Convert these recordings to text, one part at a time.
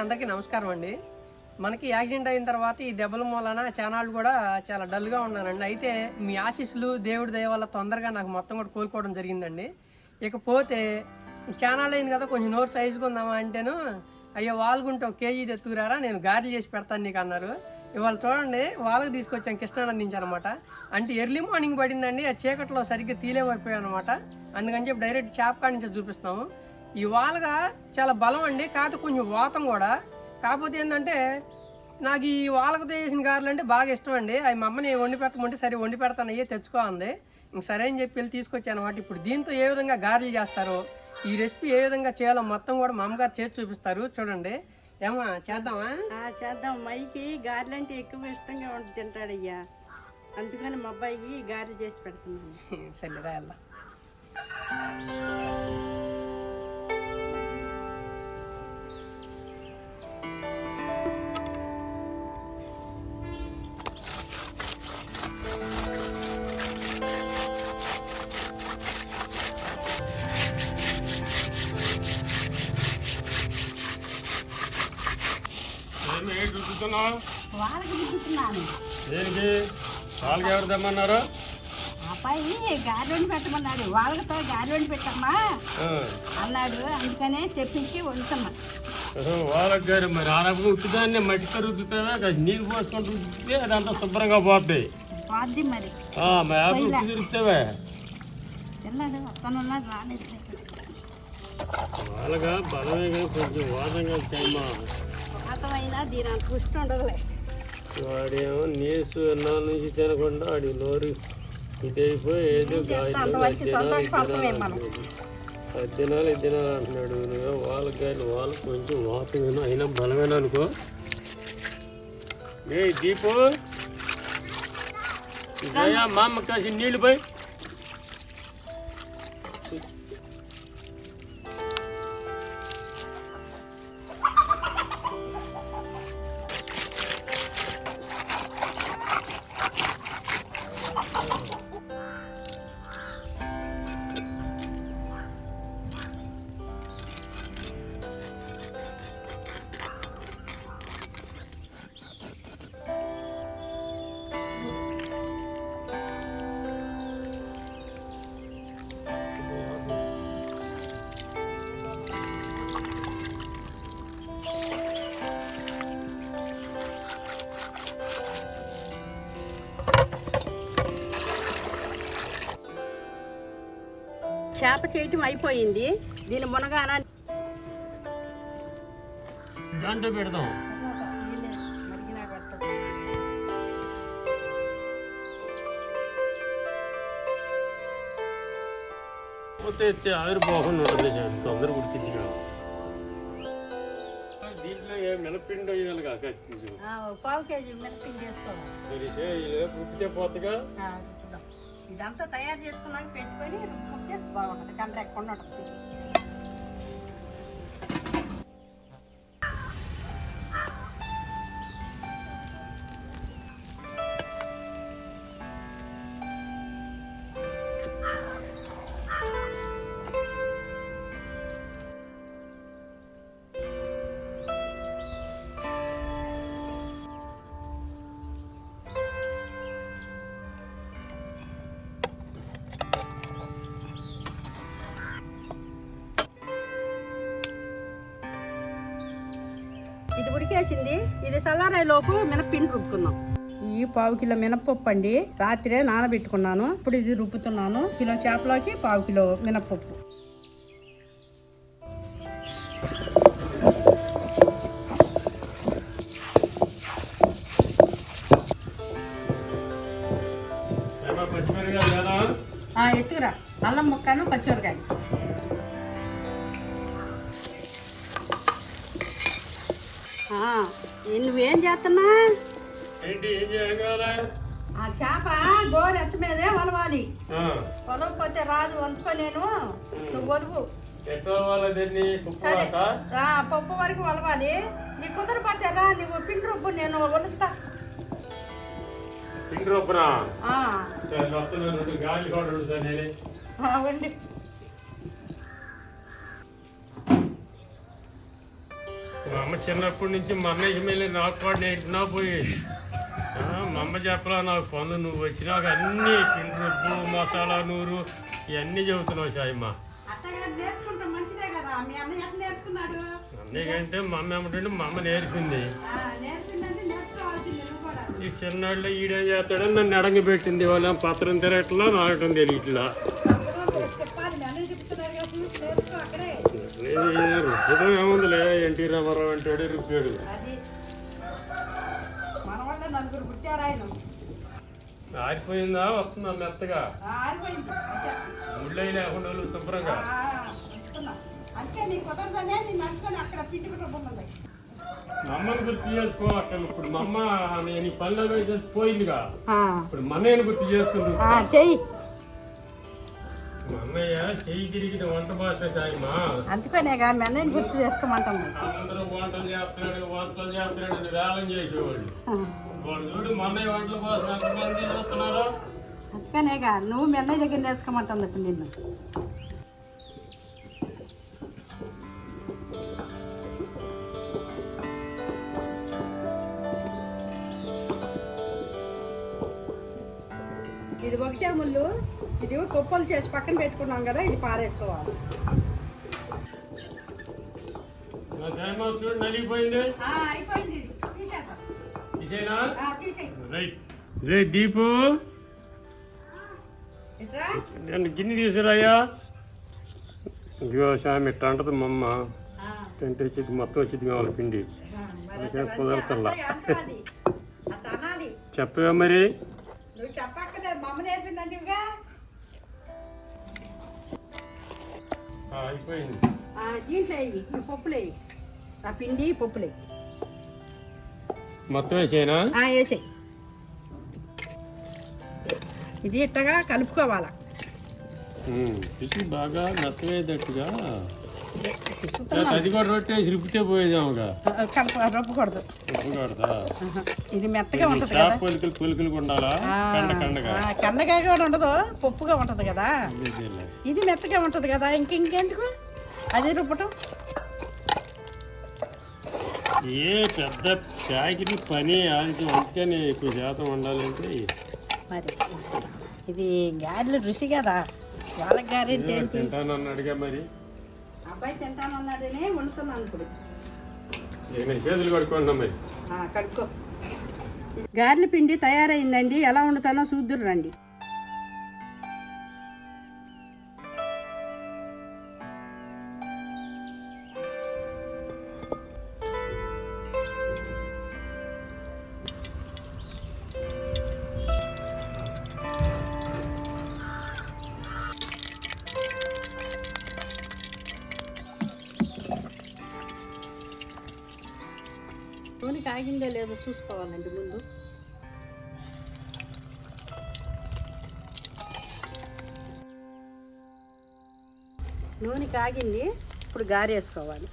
అందరికీ నమస్కారం అండి. మనకి యాక్సిడెంట్ అయిన తర్వాత ఈ దెబ్బల మూలన ఛానల్ కూడా చాలా డల్గా ఉన్నానండి అయితే మీ ఆశీస్సులు దేవుడి దయ వల్ల తొందరగా నాకు మొత్తం కూడా కోలుకోవడం జరిగిందండి. ఇకపోతే ఛానల్ అయింది కదా కొంచెం నోరు సైజుగా ఉందామా అంటేను అయ్యో వాళ్ళకుంటే ఒక కేజీ తెత్తుకురారా నేను గారెలు చేసి పెడతాను నీకు అన్నారు. ఇవాళ చూడండి వాళ్ళకి తీసుకొచ్చాను కృష్ణానంద నుంచి అనమాట అంటే ఎర్లీ మార్నింగ్ పడిందండి ఆ చీకట్లో సరిగ్గా తీలేమైపోయాయి అనమాట అందుకని చెప్పి డైరెక్ట్ చేప కాడి నుంచి చూపిస్తాము ఈ వాలుగా చాలా బలం అండి కాకపోతే కొంచెం వాతం కూడా. కాకపోతే ఏంటంటే నాకు ఈ వాలకతో చేసిన గారెలు అంటే బాగా ఇష్టం అండి. అవి మా అమ్మని వండి పెట్టమంటే సరే వండి పెడతాను అయ్యే తెచ్చుకో అంది. ఇంక సరే అని చెప్పి వెళ్ళి తీసుకొచ్చాను అనమాట ఇప్పుడు దీంతో ఏ విధంగా గారెలు చేస్తారో ఈ రెసిపీ ఏ విధంగా చేయాలో మొత్తం కూడా మా అమ్మగారు చేసి చూపిస్తారు. చూడండి. ఏమా చేద్దామా? ఆ, చేద్దాం. మైకి గారెలు అంటే ఎక్కువ ఇష్టంగా ఉండి తింటాడయ్యా. అందుకని మా అబ్బాయికి గారెలు చేసి పెడుతున్నాను. సరే రాయల్లా రుద్దుతున్నావు వాళ్ళకి దిద్దుతున్నాను దేనికి? వాళ్ళకి ఎవరు తెమ్మన్నారు? అబ్బాయి వండి పెట్టమన్నాడు. వాళ్ళతో వండి పెట్టమ్మా అన్నాడు. అందుకనే తెప్పించి ఓహో, వాళ్ళకి గారు మరి రకం ఉత్తుదాన్ని మట్టితో రుద్దుతావా నీళ్ళు పోసుకొని రుద్దితే అదంతా శుభ్రంగా పోద్ది. పోద్ది మరి. ఆ, మా యాప్ ఉత్తి తిరుగుతావే వెళ్ళాడు వస్తానున్నాడు రాలేదు. వాళ్ళగా బలమే కొంచెం వాదంగా చేయమా పాతమైనా దీని అంత పుష్టి ఉండదులే. వాడేమో నీసు ఎన్నాళ్ళ నుంచి తినకుండా వాడి నోరు ఇదైపోయి ఏదో. అది తినాలి ఇది తినాలి అంటున్నాడు. నువ్వే వాళ్ళకి కానీ వాళ్ళకి కొంచెం వాతమేనా అయినా బలమేనా అనుకో. ఏ దీపు. మా అమ్మ కాసి నీళ్ళు పోయి. చేప చేయటం అయిపోయింది. దీని మునగాన దాంట్లో పెడదాం. పోతే ఎత్తే ఆవిరిపోకుండా ఉంటుంది సార్ తొందర ఉడికింది కదా దీంట్లో ఏ మినపిండి వేయాలి కాక పావు కేజీ ఉడికితే పోతగా. ఇదంతా తయారు చేసుకున్నాక పెట్టుకొని బాగుంటుంది కండ్ర ఎక్కకుండా ఉంటుంది ఉడికేసింది. ఇది లోపు మినప్పిండి రుబ్బుకుందాం. ఈ పావు కిలో మినపప్పు అండి. రాత్రే నానబెట్టుకున్నాను. ఇప్పుడు ఇది రుబ్బుతున్నాను. కిలో చేపలోకి పావు కిలో మినపప్పు పచ్చిమిరకాయలు ఎత్తుకురా. అల్లం ముక్కను పచ్చిమిరకాయ నువ్వేం చేస్తున్నా ఏంటి ఏం చేయగలరా ఆ చేప గోరు ఎత్త మీదే వలవాలి. వలవకపోతే రాదు వంచుకో నేను నువ్వు వలువు. సరే. పప్పు వరకు వలవాలి. నీ కుదరపోతే రా నువ్వు పిండి రుబ్బు నేను వలుస్తా. పిండి వస్తున్నాను రెండు గాలి కూడా ఉంటుంది చిన్నప్పటి నుంచి మా అన్నయ్య మీద నాకు కూడా నేర్చుకున్నా పోయేది మా అమ్మ చెప్పలా నాకు పొందు నువ్వు వచ్చినాక అన్నీ ఉప్పు మసాలా నూరు ఇవన్నీ చెబుతున్నావు సాయమ్మ. అందుకంటే మా అమ్మ ఏమంటే మా అమ్మ నేర్పింది. ఈ చిన్నాళ్ళు ఈడేం చేస్తాడని నన్ను అడంగి పెట్టింది వాళ్ళ పత్రం తిరగట్లా నాగటం తెలియట్లా చెప్పాలి మీ అన్నయ్య చెప్తున్నారు కదా చూసి నేర్చుకో అక్కడే రుద్దం ఏముందిలే ఎన్టీ రామారావు మన పుట్టారు ఆయన. ఆరిపోయిందా? వస్తుందా మెత్తగా? ఆ, ఆరిపోయింది. అచ్చా. ముళ్ళై లేకుండా వాళ్ళు శుభ్రంగా. ఆ, చెప్తున్నా. అందుకే నీ కుదరదనే నేను అనుకొని అక్కడ పిండి కుటుంబం మా అమ్మని గుర్తు చేసుకో అక్కడ ఇప్పుడు మా అమ్మ నేను పనిలో పోయిందిగా. ఇప్పుడు మా అన్నయ్యని గుర్తు చేసుకుంటు అందుకనేగా మీ అన్నయ్యని గుర్తు చేసుకోమంటాము. అందరూ వంటలు చేస్తున్నాడు వంటలు చేస్తున్నాడు అని వేలం చేసేవాళ్ళు వాళ్ళు చూడు మా అన్నయ్య వంటల కోసం ఎంతమంది చేస్తున్నారు అందుకనేగా నువ్వు మీ అన్నయ్య దగ్గర నేర్చుకోమంటుంది ఇప్పుడు నిన్ను. ఇది ఒకటే ముళ్ళు. ఇది కుప్పలు చేసి పక్కన పెట్టుకున్నాం కదా ఇది పారేసుకోవాలి. రే దీపు. నేను గిన్నె తీసుకురాయా ఇదిగో స్వామి ఇట్లా అంటది మా అమ్మ. టెంట్ వచ్చింది మొత్తం వచ్చింది కావాలి పిండి. కుదరతల్లా. చెప్పవా మరి. అయిపోయింది. దీంట్లో పప్పులే. ఆ పిండి పప్పులే. మొత్తం వేసేనా వేసేయి. ఇది ఇట్టగా కలుపుకోవాలా. పిచ్చి బాగా మెత్తమయ్యేటట్టుగా అది కూడా రొట్టె రుపితే పోయేదాముగా? కొడతా ఆహా. ఇది మెత్తగా ఉంటుంది కదా. పొలికలు పొలికలు ఉండాలా? కండగా. కండగా కూడా ఉండదు పప్పుగా ఉంటుంది కదా. ఇది మెత్తగా ఉంటుంది కదా ఇంక ఇంకెందుకు? అది రుబ్బటం. ఏ పెద్ద ప్యాకెట్ పని అది అందుకని ఎక్కువ శాతం ఉండాలంటే మరి ఇది గారెలు రుచి కదా ఏంటి తింటాను అన్నాడుగా మరి. అబ్బాయి తింటానన్నాడనే వండుతున్నాను ఇప్పుడు. నేను చేతులు మరి. ఆ, కడుక్కో. గారెల పిండి తయారైందండి ఎలా వండుతానో చూద్దురు రండి. కాగిందో లేదో చూసుకోవాలండి ముందు. నూనె కాగింది ఇప్పుడు గారేసుకోవాలి.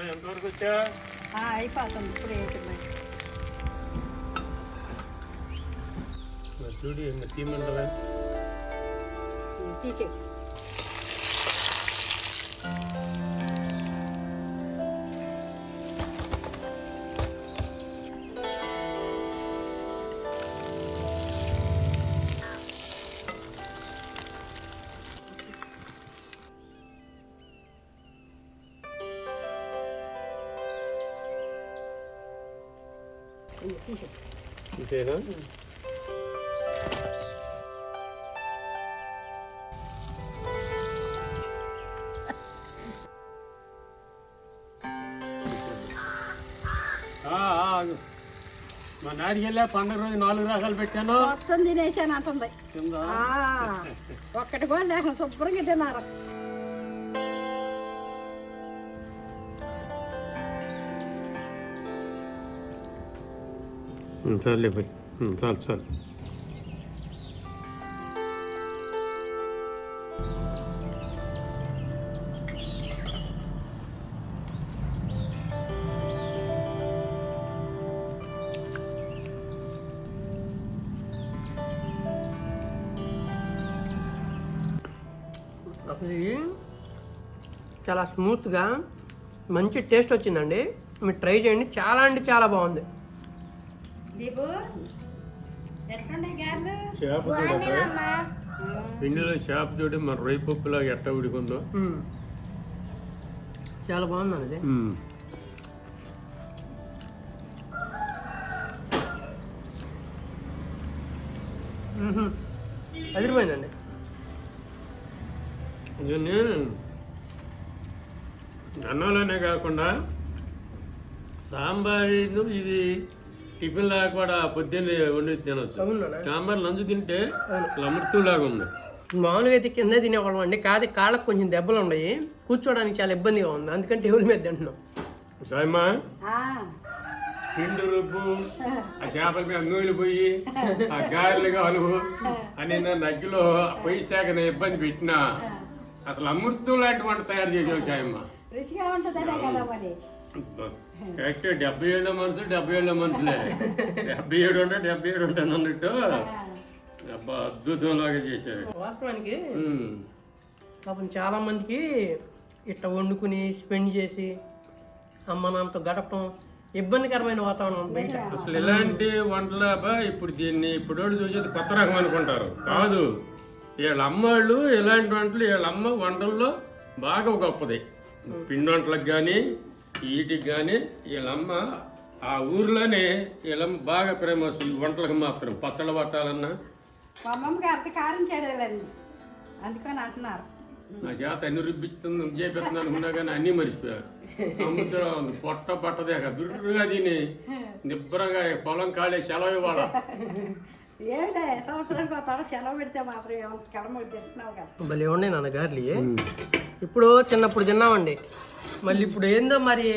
ఏమో ఎంతవరకు వచ్చా అయిపోతుంది ఇప్పుడు ఏంటి మరి చూడు మరి తీయమంటావా తీసే ఇంతేనా. మా నాడికి వెళ్ళా పండుగ రోజు నాలుగు రకాలు పెట్టాను. మొత్తం తినేసాను అంటుంది ఒక్కటి కూడా లేక శుభ్రంగా తిన్నారు. చాలే పోయి. చాలు చాలు. చాలా స్మూత్గా మంచి టేస్ట్ వచ్చిందండి. మీరు ట్రై చేయండి. చాలా అంటే చాలా బాగుంది. దీపు. ఎట్లుండే గారెలు చేప పిండిలో చేప చూడి మన రొయ్యి పప్పులాగా ఎట్ట ఉడికుందో. చాలా బాగుందండి. మ్మ్హ. అదిరిపోయిందండి. దీన్ని అన్నంలోనే కాకుండా సాంబార్ ఇది టిఫిన్ లాగా కూడా పొద్దున్నే వండి తినొచ్చు. సాంబార్ నంజు తింటే లమర్తులాగా ఉంది. మామూలుగా అయితే కింద తినేవాళ్ళం అండి. కాదు కాళ్ళకు కొంచెం దెబ్బలు ఉన్నాయి. కూర్చోడానికి చాలా ఇబ్బందిగా ఉంది. అందుకని టేబుల్ మీద తింటున్నాం. సాయమ్మా పిండి రుబ్బు ఆ చేపల మీద నూనె పోయి ఆ గారెలు కాలు అని నా నగ్గిలో పొయ్యి శాఖ ఇబ్బంది పెట్టినా అసలు అమృతం లాంటి వంట తయారు చేసావు సాయమ్మ. రుచిగా ఉంటుందనే కదా మరి. కరెక్ట్. డెబ్బై ఏళ్ళ మనుషులు డెబ్బై ఏళ్ళ మనుషులే డెబ్బై ఏడు ఉంటే డెబ్బై ఏడు ఉంటాను అన్నట్టు అబ్బా అద్భుతంలాగా చేశారు. వాస్తవానికి. పాపం చాలా మందికి ఇట్లా వండుకుని స్పెండ్ చేసి అమ్మ నాన్నతో గడపడం ఇబ్బందికరమైన వాతావరణం బయట. అసలు ఇలాంటి వంటలాబా ఇప్పుడు దీన్ని ఇప్పుడు చూసేది కొత్త రకం అనుకుంటారు. కాదు. వీళ్ళ అమ్మవాళ్ళు ఇలాంటి వంటలు వీళ్ళ అమ్మ వంటల్లో బాగా గొప్పది. పిండి వంటలకు కానీ వీటికి కానీ వీళ్ళమ్మ ఆ ఊర్లోనే వీళ్ళమ్మ బాగా ప్రేమ ఈ వంటలకు మాత్రం పచ్చళ్ళు పట్టాలన్నా. మా అమ్మమ్మకి అర్థ కారం చేయలేదండి అందుకని అంటున్నారు. నా చేత అన్ని రుబ్బిస్తుంది చేపిస్తున్నాను అనుకున్నా కానీ అన్నీ మర్చిపోయారు. అమ్ముతాం పొట్ట పట్టదేక బిర్రుగా తిని నిబ్బరంగా పొలం కాళే సెలవు ఇవ్వాలా ఏంటే సంవత్సరానికి ఒక తడ సెలవు పెడితే మాత్రం ఏమంత కడమ తింటున్నావు కదా. భలే ఉన్నాయి నాన్న గార్లీ ఇప్పుడు చిన్నప్పుడు తిన్నామండి. మళ్ళీ ఇప్పుడు ఏందో మరి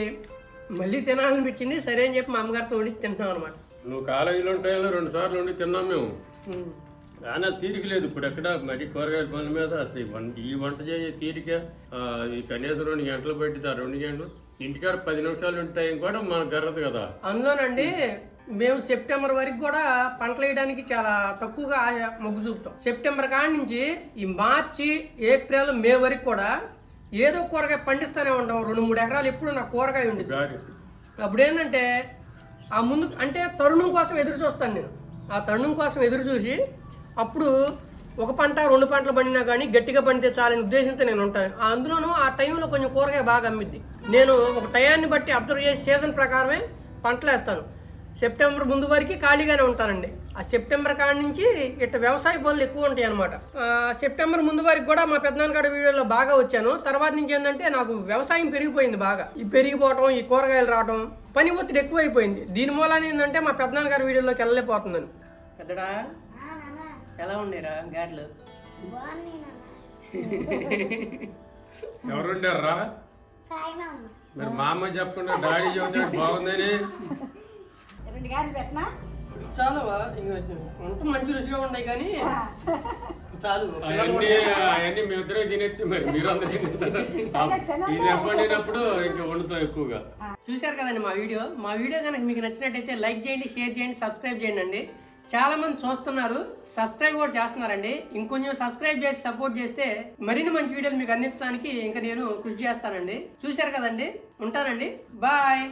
మళ్ళీ తినాలనిపించింది. సరే అని చెప్పి మా అమ్మగారితో వండి తింటున్నాం అనమాట నువ్వు కాలేజీలో ఉంటాయో రెండు సార్లు ఉండి తిన్నాం మేము. కానీ తీరిక లేదు. ఇప్పుడు ఎక్కడ మరి కూరగాయల పనుల మీద అసలు ఈ వంట ఈ వంట చేసే తీరిక కనీసం రెండు గంటలు పెట్టి ఆ రెండు గంటలు. ఇంటికాడ పది నిమిషాలు ఉంటాయి కూడా మనకు గర్రదు కదా. అందులోనండి మేము సెప్టెంబర్ వరకు కూడా పంటలు వేయడానికి చాలా తక్కువగా మొగ్గు చూపుతాం. సెప్టెంబర్ కాడి నుంచి ఈ మార్చి ఏప్రిల్ మే వరకు కూడా ఏదో కూరగాయ పండిస్తూనే ఉంటాం. రెండు మూడు ఎకరాలు ఎప్పుడు నాకు కూరగాయ ఉంది గాడి. అప్పుడు ఏంటంటే ఆ ముందు అంటే తరుణం కోసం ఎదురు చూస్తాను నేను. ఆ తరుణం కోసం ఎదురు చూసి అప్పుడు ఒక పంట రెండు పంటలు పండినా కానీ గట్టిగా పండితే చాలని ఉద్దేశంతో నేను ఉంటాను. అందులోనూ ఆ టైంలో కొంచెం కూరగాయ బాగా అమ్మిద్ది. నేను ఒక టయాన్ని బట్టి అబ్జర్వ్ చేసి సీజన్ ప్రకారమే పంటలు వేస్తాను. సెప్టెంబర్ ముందు వరకు ఖాళీగానే ఉంటానండి ఆ సెప్టెంబర్ కాడి నుంచి ఇట్లా వ్యవసాయ పనులు ఎక్కువ ఉంటాయి అనమాట సెప్టెంబర్ ముందు వరకు కూడా మా పెద్దనాన్నగారి వీడియోలో బాగా వచ్చాను. తర్వాత నుంచి ఏంటంటే నాకు వ్యవసాయం పెరిగిపోయింది బాగా. ఈ పెరిగిపోవటం ఈ కూరగాయలు రావడం పని ఒత్తిడి ఎక్కువైపోయింది. దీని మూలాన ఏంటంటే మా పెద్దనాన్నగారి వీడియోలోకి వెళ్ళలేకపోతున్నాను. పెద్దడా? ఎలా ఉండేరా గారెలు? ఎవరు ఉండారా మరి మా అమ్మ చెప్పకుండా డాడీ చెబుతాడు బాగుందని. రెండు గాలి పెట్టినా? చాలా వంట మంచి రుచిగా ఉన్నాయి కానీ చాలు. అవన్నీ అవన్నీ మీ ఇద్దరే తినేస్తే మరి మీరు అందరూ తినేస్తారు ఇది ఎప్పటినప్పుడు ఇంకా వండుతాం ఎక్కువగా. చూశారు కదండి మా వీడియో? మా వీడియో కనుక మీకు నచ్చినట్టయితే లైక్ చేయండి షేర్ చేయండి సబ్స్క్రైబ్ చేయండి అండి. చాలా మంది చూస్తున్నారు సబ్స్క్రైబ్ కూడా చేస్తున్నారండి. ఇంకొంచెం సబ్స్క్రైబ్ చేసి సపోర్ట్ చేస్తే మరిన్ని మంచి వీడియోలు మీకు అందించడానికి ఇంకా నేను కృషి చేస్తానండి. చూశారు కదండి? ఉంటానండి. బాయ్.